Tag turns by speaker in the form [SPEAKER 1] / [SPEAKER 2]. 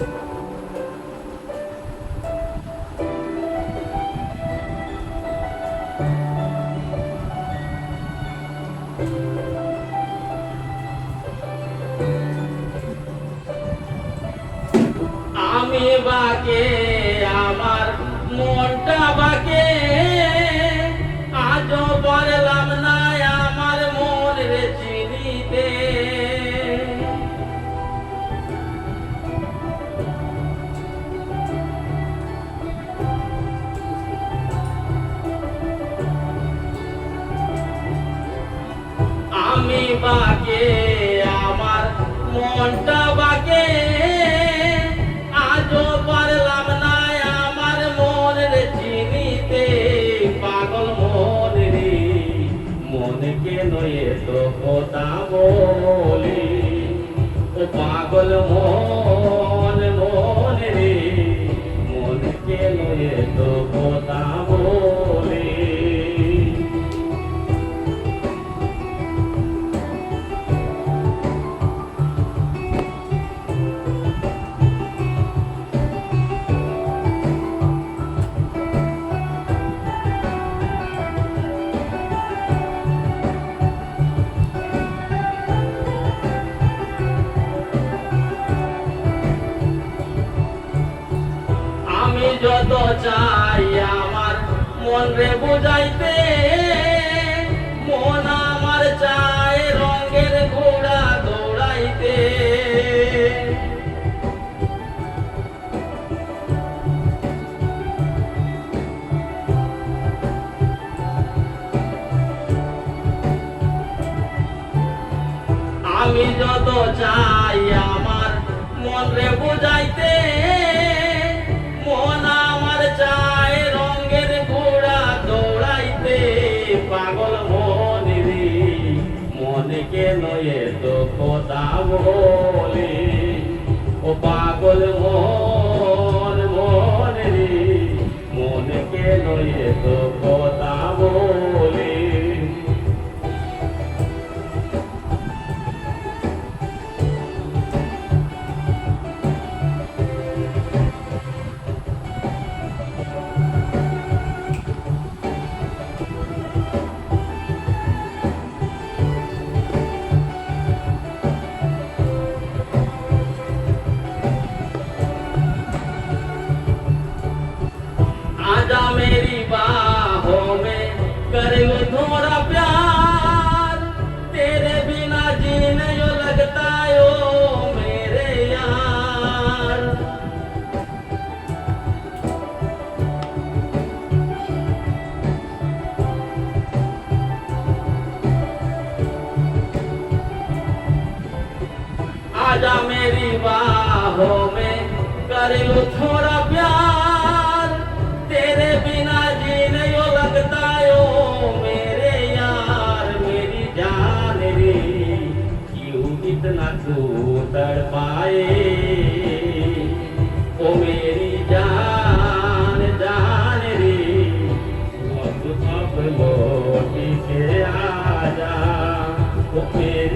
[SPEAKER 1] আমি বাকে আমার মনটা বাকে। আমি বাকে, আমার মনটা বাকে। আজও পারলাম না আমার মনের চিনিতে। পাগল মন রে, মনকে নয়ে তো কথা বলি। ও পাগল মন। আমি যত চাই আমার মন রে বুঝাইতে, মন আমার চায় রঙের ঘোড়া দৌড়াইতে। আমি যত চাই আমার মন রে বুঝাইতে মনকে নয়ে তো কথা বলে ও পাগল कर थोड़ा प्यार। तेरे बिना जीने जो लगता ओ मेरे यार। आजा मेरी बाहों में कर थोड़ा তার পায়ে ও মেরি জান জান রে মত সব লোটি কে আজা ও মেরি